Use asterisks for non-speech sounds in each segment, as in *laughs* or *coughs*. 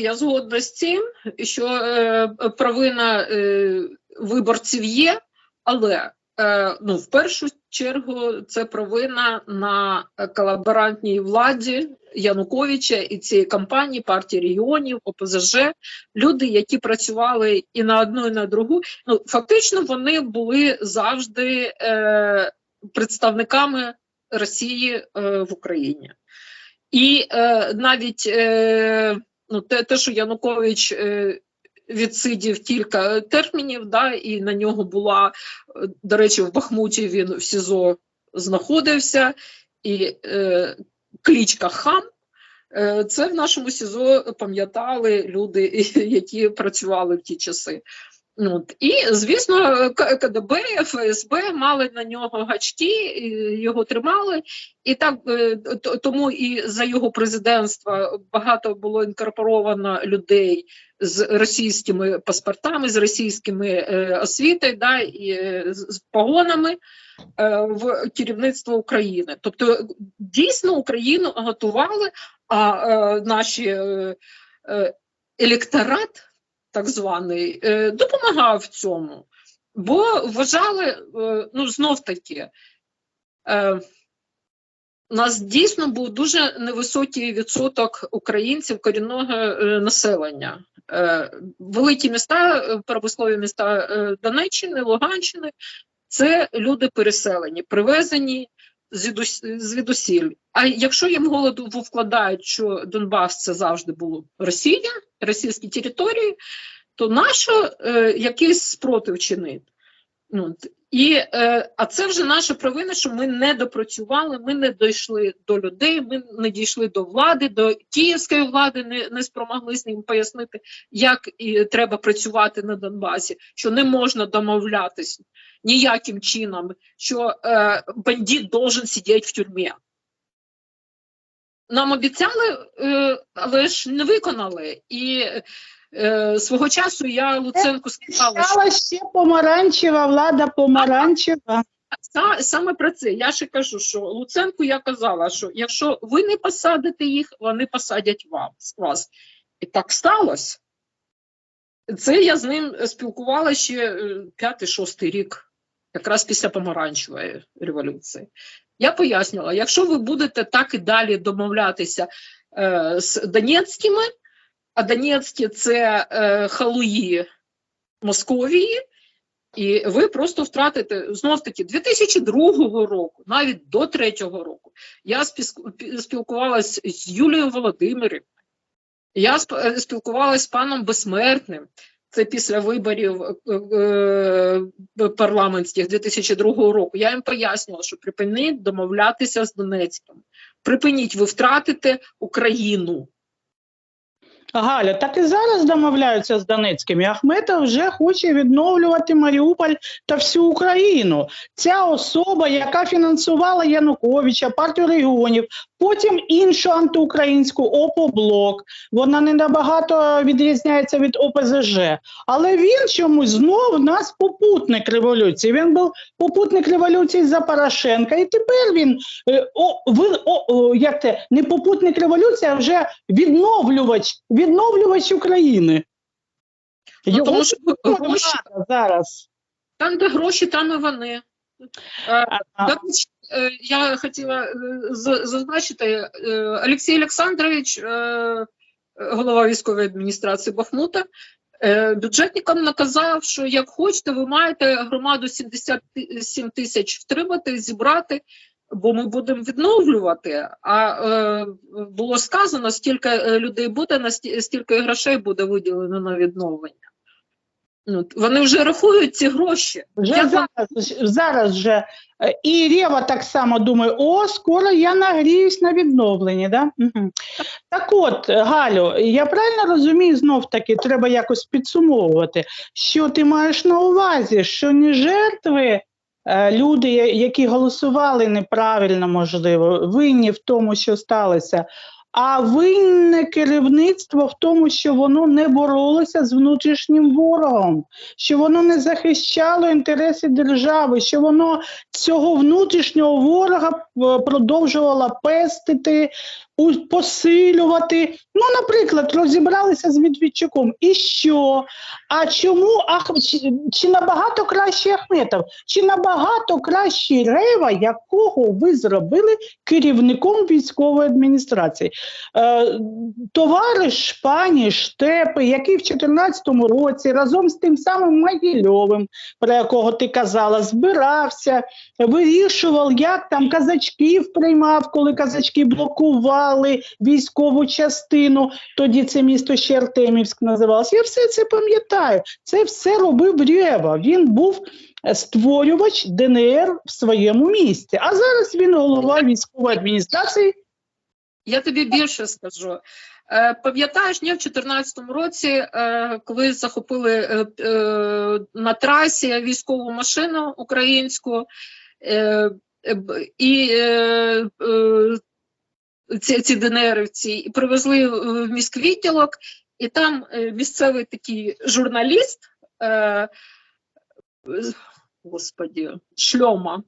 я згодна з цим, що е, провина е, виборців є, але е, ну, в першу чергу це провина на колаборантній владі Януковича і цієї кампанії партії регіонів, ОПЗЖ, люди, які працювали і на одну, і на другу. Ну, фактично, вони були завжди е, представниками Росії е, в Україні. І е, навіть е, ну, те, те, що Янукович е, відсидів кілька термінів, да, і на нього була, е, до речі, в Бахмуті він в СІЗО знаходився, і е, клічка Хам. е, Це в нашому СІЗО пам'ятали люди, *laughs* які працювали в ті часи. От. І, звісно, КДБ, ФСБ мали на нього гачки, його тримали. І так е, тому і за його президентства багато було інкорпоровано людей з російськими паспортами, з російськими е, освітою, да, і е, з погонами в керівництво України. Тобто, дійсно Україну готували, а наші електорат, так званий, е, допомагав в цьому, бо вважали, е, ну знов таки. Е, у нас дійсно був дуже невисокий відсоток українців корінного населення. Великі міста, промислові міста Донеччини, Луганщини це люди переселені, привезені звідус- звідусіль. А якщо їм голоду вкладають, що Донбас це завжди було Росія, російські території, то нащо е, якийсь спротив чинити? Ну, і, е, а це вже наша провина, що ми не допрацювали, ми не дійшли до людей, ми не дійшли до влади, до київської влади, не, не спромоглися їм пояснити, як і треба працювати на Донбасі, що не можна домовлятись ніяким чином, що е, бандит должен сидіти в тюрмі. Нам обіцяли, е, але ж не виконали. І е, свого часу я Луценку сказала, що ще помаранчева, влада помаранчева. Саме про це я ще кажу, що Луценку я казала, що якщо ви не посадите їх, вони посадять вас. вас. І так сталося. Це я з ним спілкувалася ще е, п'ятий-шостий рік, якраз після помаранчевої революції. Я пояснювала, якщо ви будете так і далі домовлятися е, з Донецькими, а Донецькі це е, халуї Московії, і ви просто втратите знов таки 2002 року, навіть до 2003 року. Я спілкувалась з Юлією Володимирівною, я е, спілкувалась з паном Безсмертним. Це після виборів е, е, парламентських 2002 року. Я їм пояснювала, що припиніть домовлятися з Донецьким. Припиніть, ви втратите Україну. Галя, так і зараз домовляються з Донецьким. І Ахметов вже хоче відновлювати Маріуполь та всю Україну. Ця особа, яка фінансувала Януковича, партію регіонів, потім іншу антиукраїнську ОПО-блок. Вона не набагато відрізняється від ОПЗЖ. Але він чомусь знов у нас попутник революції. Він був попутник революції за Порошенка, і тепер він е, о, ви, о, о, як це, не попутник революції, а вже відновлювач, відновлювач України. Ну, тому що гроші, зараз. там, де гроші, там і вони. Е, А, е, я хотіла е, зазначити, Олексій Олександрович, е, голова військової адміністрації Бахмута, бюджетникам наказав, що як хочете, ви маєте громаду 77 тисяч втримати, зібрати, бо ми будемо відновлювати. А було сказано, стільки е, людей буде, стільки грошей буде виділено на відновлення. Ну, вони вже рахують ці гроші. Вже Я зараз, зараз же. Е, І Рева так само думає, о, скоро я нагріюсь на відновленні. Да? Угу. Так от, Галю, я правильно розумію, знов таки, треба якось підсумовувати, що ти маєш на увазі, що не жертви, е, люди, які голосували неправильно, можливо, винні в тому, що сталося, А винне керівництво в тому, що воно не боролося з внутрішнім ворогом, що воно не захищало інтереси держави, що воно цього внутрішнього ворога е, продовжувало пестити, посилювати. Ну, наприклад, розібралися з Медведчуком. І що? А чому Ах... чи, чи набагато краще Ахметов? Чи набагато краще Рева, якого ви зробили керівником військової адміністрації? Е, товариш пані Штепи, який в 2014 році разом з тим самим Могильовим, про якого ти казала, збирався, вирішував, як там казачків приймав, коли казачки блокували військову частину. Тоді це місто ще Артемівськ називалося. Я все це пам'ятаю. Це все робив Рева. Він був е, створювач ДНР в своєму місті. А зараз він голова військової адміністрації. Я тобі більше скажу. Е, Пам'ятаєш, ні, в 2014 році, е, коли захопили на трасі військову машину українську, і ці, ці ДНРівці і привезли в міськвідділок, і там е, місцевий такий журналіст, е, господі, шльома,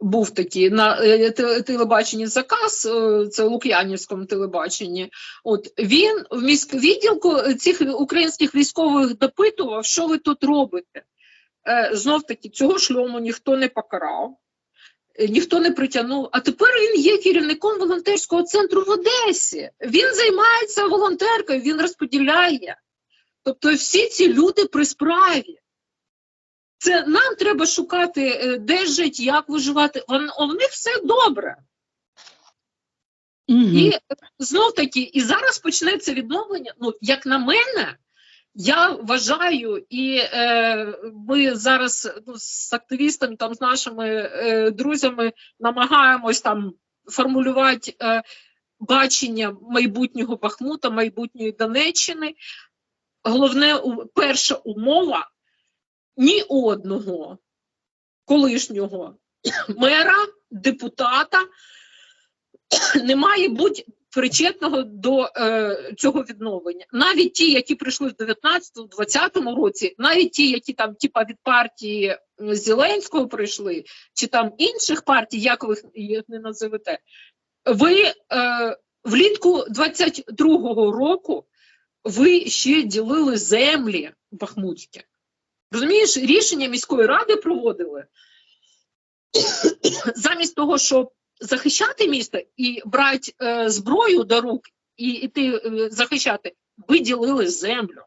був такий на е, телебаченні заказ, е, це Лук'янівському телебаченні. От він в міськвідділку цих українських військових допитував, що ви тут робите. Е, Знов таки, цього шльому ніхто не покарав, е, ніхто не притягнув. А тепер він є керівником волонтерського центру в Одесі. Він займається волонтеркою, він розподіляє. Тобто всі ці люди при справі. Це нам треба шукати, е, де жити, як виживати. У них все добре. І знов таки, і зараз почнеться відновлення. Ну, як на мене, я вважаю, і е, ми зараз ну, з активістами, там, з нашими е, друзями намагаємось там формулювати е, бачення майбутнього Бахмута, майбутньої Донеччини. Головне, перша умова ні одного колишнього мера, депутата *coughs* не має бути причетного до е, цього відновлення. Навіть ті, які прийшли в 19-20 році, навіть ті, які там типа від партії Зеленського прийшли, чи там інших партій, як ви їх не називете, ви е, влітку 22-го року ви ще ділили землі бахмутські. Розумієш, рішення міської ради проводили *coughs* замість того, щоб захищати місто і брати е, зброю до рук і йти е, захищати, ви ділили землю.